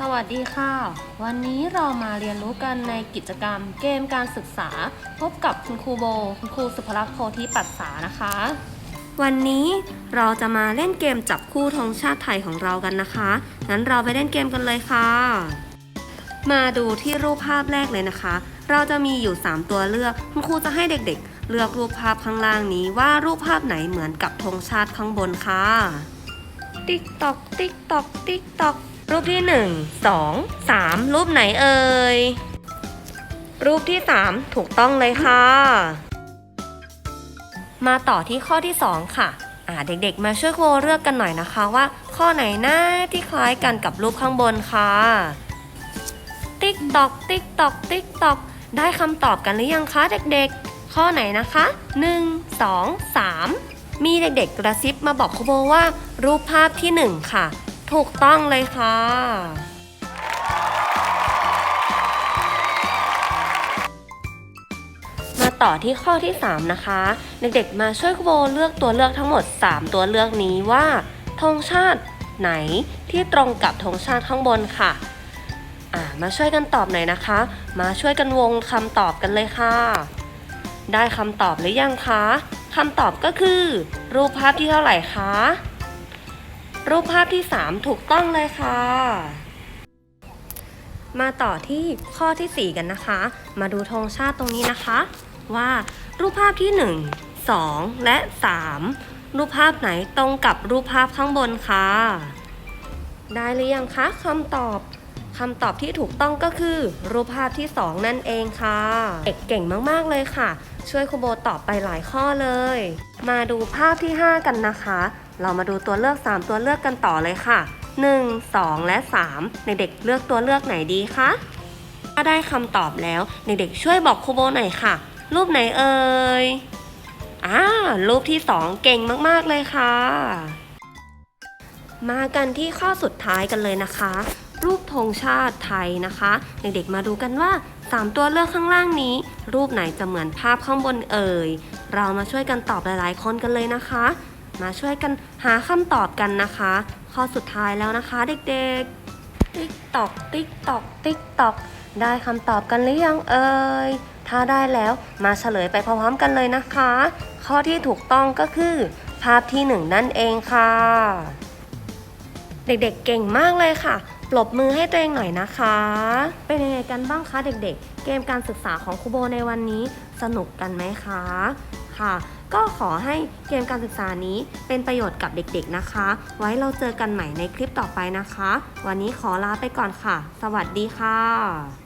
สวัสดีค่ะ วันนี้เรามาเรียนรู้กันในกิจกรรมเกมการศึกษา พบกับคุณครูโบ คุณครูสุภลักษณ์โพธิปัสสานะคะ วันนี้เราจะมาเล่นเกมจับคู่ธงชาติไทยของเรากันนะคะ งั้นเราไปเล่นเกมกันเลยค่ะ มาดูที่รูปภาพแรกเลยนะคะ เราจะมีอยู่ 3 ตัวเลือก คุณครูจะให้เด็กๆ เลือกรูปภาพข้างล่างนี้ว่ารูปภาพไหนเหมือนกับธงชาติข้างบนค่ะ ติ๊กตอกติ๊กตอกติ๊กตอก รูปที่ 1 2 3 รูปไหนเอ่ย รูปที่ 3 ถูกต้องเลยค่ะ มาต่อที่ข้อที่ 2 ค่ะอ่าเด็กๆ มาช่วยโครูเลือกกันหน่อยนะคะว่า ข้อไหนหน้าที่คล้ายกันกับรูปข้างบนค่ะ ติ๊กตอก ติ๊กตอก ติ๊กตอก ได้คำตอบกันหรือยังคะเด็กๆ ข้อไหนนะคะ 1 2 3 มีเด็กๆกระซิบมาบอกครูโบว่า รูปภาพที่ 1 ค่ะ ถูกต้องเลยค่ะ มาต่อที่ข้อที่ 3 นะคะ เด็กๆมาช่วยครูโบเลือกตัวเลือกทั้งหมด 3 ตัวเลือกนี้ว่าธงชาติไหนที่ตรงกับธงชาติข้างบนค่ะมาช่วยกันตอบหน่อยนะคะ มาช่วยกันวงคำตอบกันเลยค่ะ ได้คำตอบหรือยังคะคำตอบก็คือ รูปภาพที่เท่าไหร่คะ รูปภาพที่ 3 ถูกต้องเลยค่ะ มาต่อที่ข้อทีสี่ 4 กันนะคะ มาดูธงชาติตรงนี้นะคะ ว่ารูปภาพที่ 1 2 และ 3 รูปภาพไหนตรงกับรูปภาพข้างบนคะได้หรือยังคะคำตอบคำตอบที่ถูกต้องก็คือ รูปภาพที่ 2 นั่นเองค่ะ เด็กเก่งมาก ๆ เลยค่ะ ช่วยครูโบตอบไปหลายข้อเลย มาดูภาพที่ 5 กันนะคะ เรามาดูตัวเลือก 3 ตัวเลือกกันต่อเลยค่ะ 1 2 และ3เด็กเลือกตัวเลือกไหนดีคะถ้าได้คำตอบแล้วเด็กๆช่วยบอกครูโบหน่อยค่ะ รูปไหนเอ่ยอ่ารูปที่ 2 เก่งมากๆเลยค่ะ มากันที่ข้อสุดท้ายกันเลยนะคะ รูปธงชาติไทยนะคะ เด็กๆมาดูกันว่า 3 ตัวเลือกข้างล่างนี้ รูปไหนจะเหมือนภาพข้างบนเอ่ย เรามาช่วยกันตอบหลายๆคนกันเลยนะคะ มาช่วยกันหาคำตอบกันนะคะ ข้อสุดท้ายแล้วนะคะ เด็กๆ ติ๊กตอก ติ๊กตอก ติ๊กตอก ได้คำตอบกันหรือยังเอ่ย ถ้าได้แล้วมาเฉลยไปพร้อมๆกันเลยนะคะ ข้อที่ถูกต้องก็คือ ภาพที่หนึ่งนั่นเองค่ะ เด็กๆเก่งมากเลยค่ะปรบมือให้ตัวเองหน่อยนะคะ เป็นยังไงกันบ้างคะเด็กๆ เกมการศึกษาของครูโบในวันนี้สนุกกันไหมคะ ค่ะ ก็ขอให้เกมการศึกษานี้เป็นประโยชน์กับเด็กๆนะคะ ไว้เราเจอกันใหม่ในคลิปต่อไปนะคะ วันนี้ขอลาไปก่อนค่ะ สวัสดีค่ะ